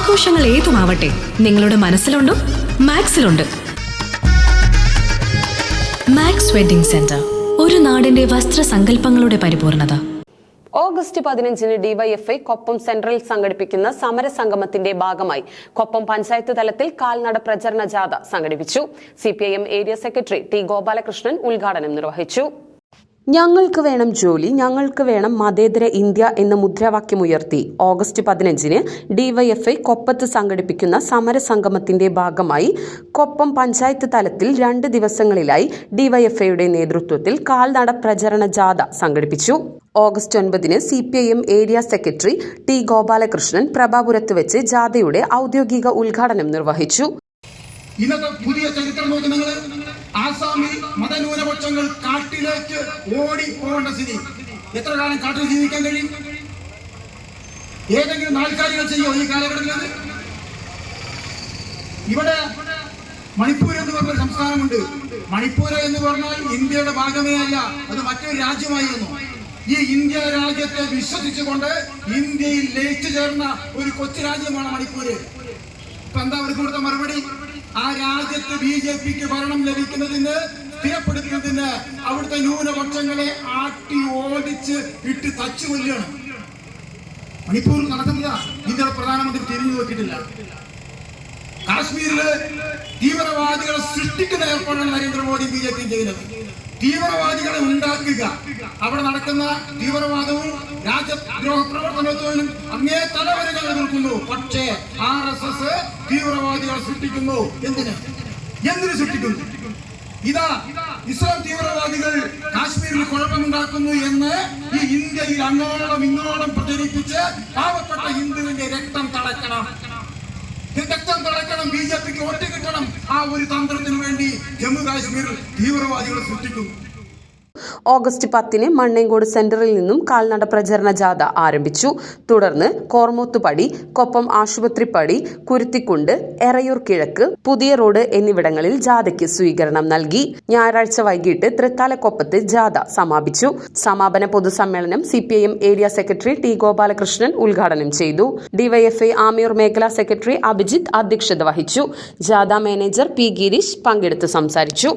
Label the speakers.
Speaker 1: ആഘോഷങ്ങൾ ഏതുമാവട്ടെ? നിങ്ങളുടെ മനസ്സിലുണ്ടോ മാക്സിലുണ്ട്. മാക്സ് വെഡിംഗ് സെന്റർ ഒരു നാടിന്റെ വസ്ത്രസങ്കല്പങ്ങളുടെ പരിപൂർണത.
Speaker 2: ഓഗസ്റ്റ് പതിനഞ്ചിന് ഡിവൈഎഫ്ഐ കൊപ്പം സെൻട്രൽ സംഘടിപ്പിക്കുന്ന സമരസംഗമത്തിന്റെ ഭാഗമായി കൊപ്പം പഞ്ചായത്ത് തലത്തിൽ കാൽനട പ്രചരണ ജാഥ സംഘടിപ്പിച്ചു. CPIM area secretary T Gopalakrishnan ഉദ്ഘാടനം നിർവഹിച്ചു. ഞങ്ങൾക്ക് വേണം ജോലി ഞങ്ങൾക്ക് വേണം മതേതര ഇന്ത്യ എന്ന മുദ്രാവാക്യമുയർത്തി ഓഗസ്റ്റ് പതിനഞ്ചിന് ഡിവൈഎഫ്ഐ കൊപ്പത്ത് സംഘടിപ്പിക്കുന്ന സമരസംഗമത്തിന്റെ ഭാഗമായി കൊപ്പം പഞ്ചായത്ത് തലത്തിൽ രണ്ട് ദിവസങ്ങളിലായി ഡിവൈഎഫ്ഐയുടെ നേതൃത്വത്തിൽ കാൽനട പ്രചരണ ജാഥ സംഘടിപ്പിച്ചു. ഓഗസ്റ്റ് ഒൻപതിന് C P I M area secretary T Gopalakrishnan പ്രഭാപുരത്ത് വെച്ച് ജാഥയുടെ ഔദ്യോഗിക ഉദ്ഘാടനം നിർവഹിച്ചു.
Speaker 3: ഇന്നത്തെ പുതിയ ചരിത്രം നോക്കി നിങ്ങൾ ആസാമിൽ മതന്യൂനപക്ഷങ്ങൾ കാട്ടിലേക്ക് ഓടി പോകേണ്ട സ്ഥിതി. എത്ര കാലം കാട്ടിൽ ജീവിക്കാൻ കഴിയും? ഏതെങ്കിലും നാൽക്കാലികൾ ചെയ്യോ ഈ കാലഘട്ടത്തിൽ ഇവിടെ മണിപ്പൂർ എന്ന് പറഞ്ഞ സംസ്ഥാനമുണ്ട്. മണിപ്പൂർ എന്ന് പറഞ്ഞാൽ ഇന്ത്യയുടെ ഭാഗമേ അല്ല അത് മറ്റൊരു രാജ്യമായിരുന്നു. ഈ ഇന്ത്യ രാജ്യത്തെ വിശ്വസിച്ചുകൊണ്ട് ഇന്ത്യയിൽ ലയിച്ചു ചേർന്ന ഒരു കൊച്ചു രാജ്യമാണ് മണിപ്പൂര് ഇപ്പൊ എന്താ അവർക്ക് കൊടുത്ത മറുപടി? ആ രാജ്യത്ത് ബി ജെ പിക്ക് ഭരണം ലഭിക്കുന്നതിന് സ്ഥിരപ്പെടുത്തുന്നതിന് അവിടുത്തെ ന്യൂനപക്ഷങ്ങളെ ആട്ടി ഓടിച്ച് ഇട്ട് തച്ചു കൊല്ലുകയാണ്. മണിപ്പൂർ നടക്കുന്നത് ഇന്ത്യയുടെ പ്രധാനമന്ത്രി തിരിഞ്ഞു നോക്കിയിട്ടില്ല. കാശ്മീരിൽ തീവ്രവാദികളെ സൃഷ്ടിക്കുന്ന ഏർപ്പാടാണ് നരേന്ദ്രമോദി ബി ജെ പി ചെയ്യുന്നത്. തീവ്രവാദികളെ ഉണ്ടാക്കുക. അവിടെ നടക്കുന്ന തീവ്രവാദവും രാജ്യദ്രോഹ പ്രവർത്തനത്തിനും അങ്ങേ തലവരെ ഞങ്ങൾ നിൽക്കുന്നു. പക്ഷേ ആർ എസ് എസ് തീവ്രവാദികളെ സൃഷ്ടിക്കുന്നു. എന്തിന്? എന്തിനു സൃഷ്ടിക്കുന്നു? ഇതാ ഇസ്ലാം തീവ്രവാദികൾ കാശ്മീരിൽ കുഴപ്പമുണ്ടാക്കുന്നു എന്ന് ഈ ഇന്ത്യയിൽ അങ്ങോളം ഇങ്ങോളം പ്രചരിപ്പിച്ച് പാവപ്പെട്ട ഹിന്ദുവിന്റെ രക്തം തളയ്ക്കണം. രക്തം തളയ്ക്കണം ബി ജെ പിക്ക് ഒറ്റ കിട്ടണം. ആ ഒരു തന്ത്രത്തിന് വേണ്ടി ജമ്മു കാശ്മീരിൽ തീവ്രവാദികൾ സൃഷ്ടിക്കുന്നു.
Speaker 2: ഓഗസ്റ്റ് പത്തിന് മണ്ണേങ്കോട് സെന്ററിൽ നിന്നും കാൽനട പ്രചരണ ജാഥ ആരംഭിച്ചു. തുടർന്ന് കോർമോത്തുപടി കൊപ്പം ആശുപത്രിപ്പടി കുരുത്തിക്കുണ്ട് എറയൂർ കിഴക്ക് പുതിയ റോഡ് എന്നിവിടങ്ങളിൽ ജാഥയ്ക്ക് സ്വീകരണം നൽകി. ഞായറാഴ്ച വൈകിട്ട് തൃത്താലക്കൊപ്പത്ത് ജാഥ സമാപിച്ചു. സമാപന പൊതുസമ്മേളനം C P I M area secretary T Gopalakrishnan ഉദ്ഘാടനം ചെയ്തു. ഡിവൈഎഫ്ഐ ആമിയൂർ മേഖലാ സെക്രട്ടറി അഭിജിത്ത് അധ്യക്ഷത വഹിച്ചു. ജാഥ മാനേജർ പി ഗിരീഷ് പങ്കെടുത്ത് സംസാരിച്ചു.